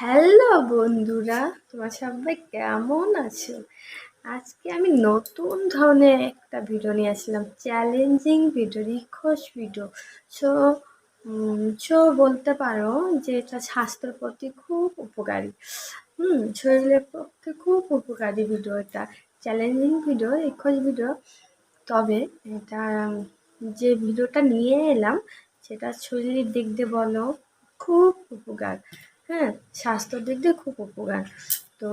Hello বন্ধুরা, তোমার সবাই কেমন আছো? আজকে আমি নতুন ধরনের একটা ভিডিও নিয়ে আসলাম চ্যালেঞ্জিং ভিডিও রিখোশ ভিডিও সো সো বলতে পারো যে এটা স্বাস্থ্যের প্রতি খুব উপকারী। হুম, শরীরের পক্ষে খুব উপকারী ভিডিও এটা চ্যালেঞ্জিং ভিডিও রিখোশ ভিডিও তবে এটা, যে ভিডিওটা নিয়ে এলাম, সেটা শরীরের দিক দিয়ে বলো, খুব উপকার। হ্যাঁ স্বাস্থ্যর দিক দিয়ে খুব উপকার। তো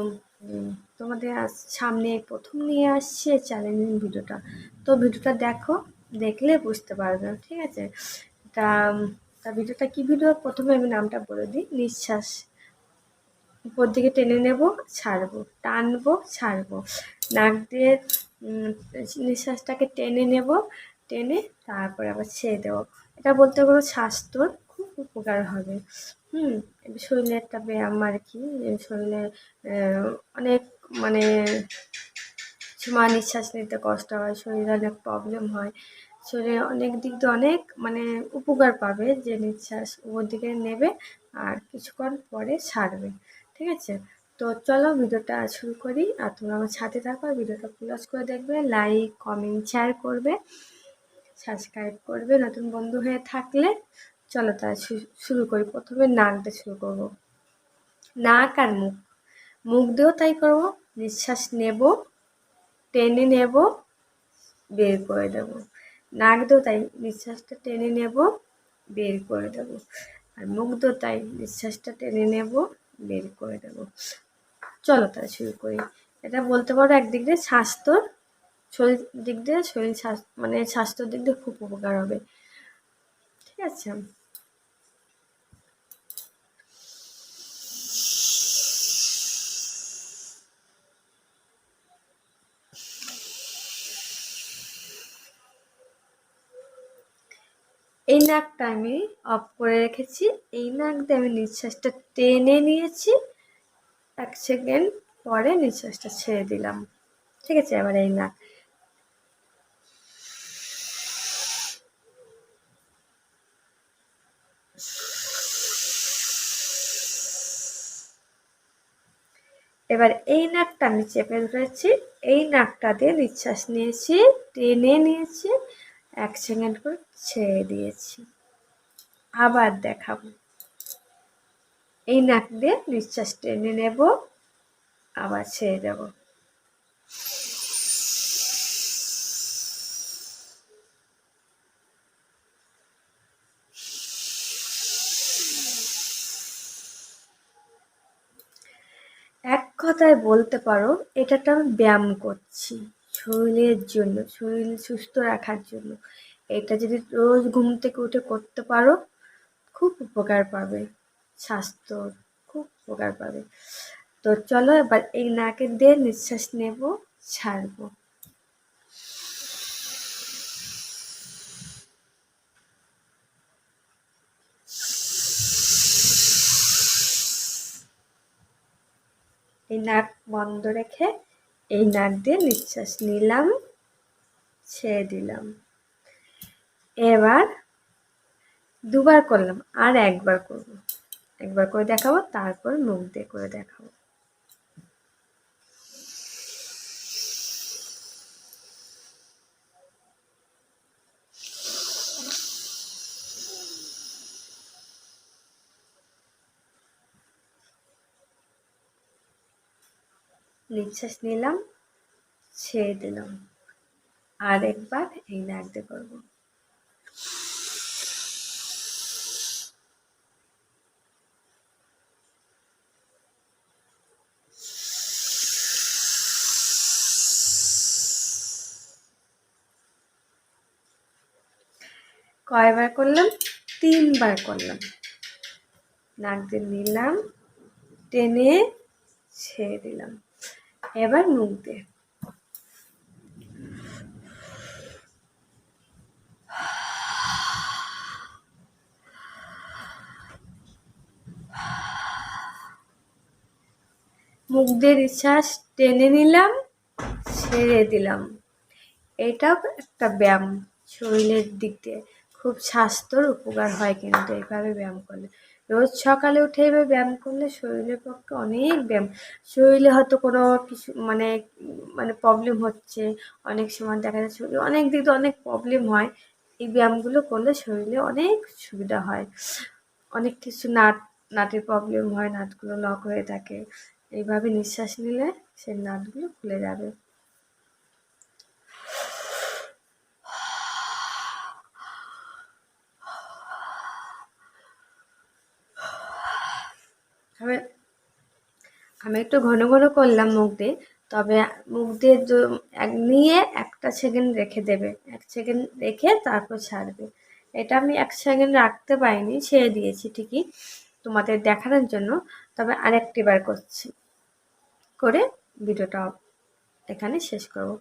তোমাদের আজ সামনে প্রথম নিয়ে আসছে চ্যালেঞ্জিং ভিডিওটা। তো ভিডিওটা দেখো, দেখলে বুঝতে পারবে, ঠিক আছে? তা তা ভিডিওটা কি ভিডিও? প্রথমে আমি নামটা বলে দিই, নিঃশ্বাস। উপর দিকে টেনে নেব, ছাড়বো, টানবো, ছাড়বো। নাক দিয়ে নিঃশ্বাসটাকে টেনে নেব, টেনে তারপরে আবার ছেড়ে দেবো। এটা বলতে পারো স্বাস্থ্যর খুব উপকার হবে। হুম শরীরে একটা ব্যায়াম আর কি, শরীরে অনেক মানে সময় নিঃশ্বাস নিতে কষ্ট হয়, শরীরে অনেক প্রবলেম হয়। শরীরে অনেক দিক দিয়ে অনেক মানে উপকার পাবে যে নিঃশ্বাস ওর দিকে নেবে আর কিছুক্ষণ পরে ছাড়বে ঠিক আছে? তো চলো ভিডিওটা শুরু করি আর তোমরা আমার সাথে থাকো ভিডিওটা ক্লোজ করে দেখবে লাইক কমেন্ট শেয়ার করবে সাবস্ক্রাইব করবে নতুন বন্ধু হয়ে থাকলে। চলো তাই শুরু করি। প্রথমে নাক দিয়ে শুরু করব। নাক আর মুখ। মুখ দিয়েও তাই করব। নিঃশ্বাস নেব, টেনে নেব, বের করে দেব। নাক দিয়েও তাই নিঃশ্বাসটা টেনে নেব, বের করে দেব। আর মুখ দিয়েও তাই নিঃশ্বাসটা টেনে নেব, বের করে দেব। চলো তাই শুরু করি। এটা বলতে পারো একদিক দিয়ে স্বাস্থ্যর শরীর দিক দিয়ে শরীর স্বাস্থ্য মানে স্বাস্থ্যর দিক দিয়ে খুব উপকার হবে। ঠিক আছে? এই নাকটা আমি অফ করে রেখেছি। এই নাক দিয়ে আমি নিঃশ্বাসটা টেনে নিয়েছি। এক সেকেন্ড পরে নিঃশ্বাসটা ছেড়ে দিলাম। ঠিক আছে, এবার এই নাক। এবার এই নাকটা আমি চেপে ধরেছি। এই নাকটা দিয়ে নিঃশ্বাস নিয়েছি, টেনে নিয়েছি। এক সেকেন্ড করে ছেড়ে দিয়েছি। আবার দেখাবো। এই নাক দিয়ে নিঃশ্বাস টেনে নেব, আবার ছেড়ে দেব। এক কথায় বলতে পারো এটাটা আমি ব্যায়াম করছি। শরীরের জন্য, শরীর সুস্থ রাখার জন্য। এটা যদি রোজ ঘুম থেকে উঠে করতে পারো, খুব উপকার পাবে। স্বাস্থ্য খুব উপকার পাবে। তো চলো এবার এই নাকে দিয়ে নিঃশ্বাস নেব, ছাড়বো। এই নাক বন্ধ রেখে এই নাক দিয়ে নিঃশ্বাস নিলাম, ছেড়ে দিলাম। এবার দুবার করলাম, আর একবার করব। একবার করে দেখাবো, তারপর মুখ দিয়ে করে দেখাবো। নিঃশ্বাস নিলাম, ছেড়ে দিলাম। আর একবার এই নাক দিয়ে করব। কয়বার করলাম? তিনবার করলাম। নাক দিয়ে নিলাম, টেনে ছেড়ে দিলাম। এবার মুখ দিয়ে মুখ দিয়ে নিঃশ্বাস টেনে নিলাম, ছেড়ে দিলাম। এটাও একটা ব্যায়াম, শরীরের দিক দিয়ে। খুব স্বাস্থ্যর উপকার হয় কিন্তু এইভাবে ব্যায়াম করলে। রোজ সকালে উঠে এবার ব্যায়াম করলে শরীরের পক্ষে অনেক ব্যায়াম, শরীরে হয়তো কোনো কিছু মানে মানে প্রবলেম হচ্ছে, অনেক সময় দেখা যাচ্ছে শরীরে অনেক দিক দিয়ে অনেক প্রবলেম হয়, এই ব্যায়ামগুলো করলে শরীরে অনেক সুবিধা হয়। অনেক কিছু নাট, নাটের প্রবলেম হয়, নাটগুলো লক হয়ে থাকে, এইভাবে নিঃশ্বাস নিলে সেই নাটগুলো খুলে যাবে তবে আমি একটু ঘন ঘন করলাম মুখ দিয়ে, তবে মুখ দিয়ে এক নিয়ে একটা সেকেন্ড রেখে দেবে। এক সেকেন্ড রেখে তারপর ছাড়বে। এটা আমি এক সেকেন্ড রাখতে পারিনি, ছেড়ে দিয়েছি ঠিকই তোমাদের দেখানোর জন্য, তবে আরেকটি বার করছি। করে ভিডিওটা এখানে শেষ করব।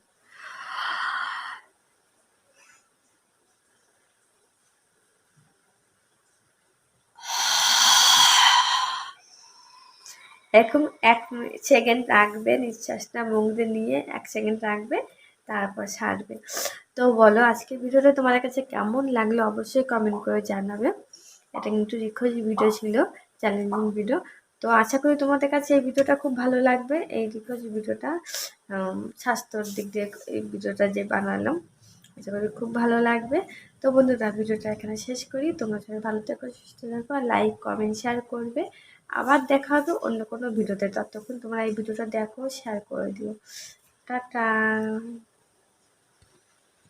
এরকম এক সেকেন্ড রাখবে, নিঃশ্বাসটা মুখ নিয়ে এক সেকেন্ড রাখবে, তারপর ছাড়বে। তো বলো, আজকের ভিডিওটা তোমাদের কাছে কেমন লাগল? অবশ্যই কমেন্ট করে জানাবে। এটা কিন্তু রিখোজ ভিডিও ছিল চ্যালেঞ্জিং ভিডিও তো আশা করি তোমাদের কাছে এই ভিডিওটা খুব ভালো লাগবে। এই রিখোজ ভিডিওটা স্বাস্থ্যর দিক দিয়ে এই ভিডিওটা যে বানালাম, আশা করি খুব ভালো লাগবে। তো বন্ধুরা, ভিডিওটা এখানে শেষ করি। তোমরা সবাই ভালো থেকো, সুস্থ থাকো লাইক কমেন্ট শেয়ার করবে। আবার দেখা হবে অন্য কোনো ভিডিওতে। ততক্ষণ তোমরা এই ভিডিওটা দেখো শেয়ার করে দিও। টাটা!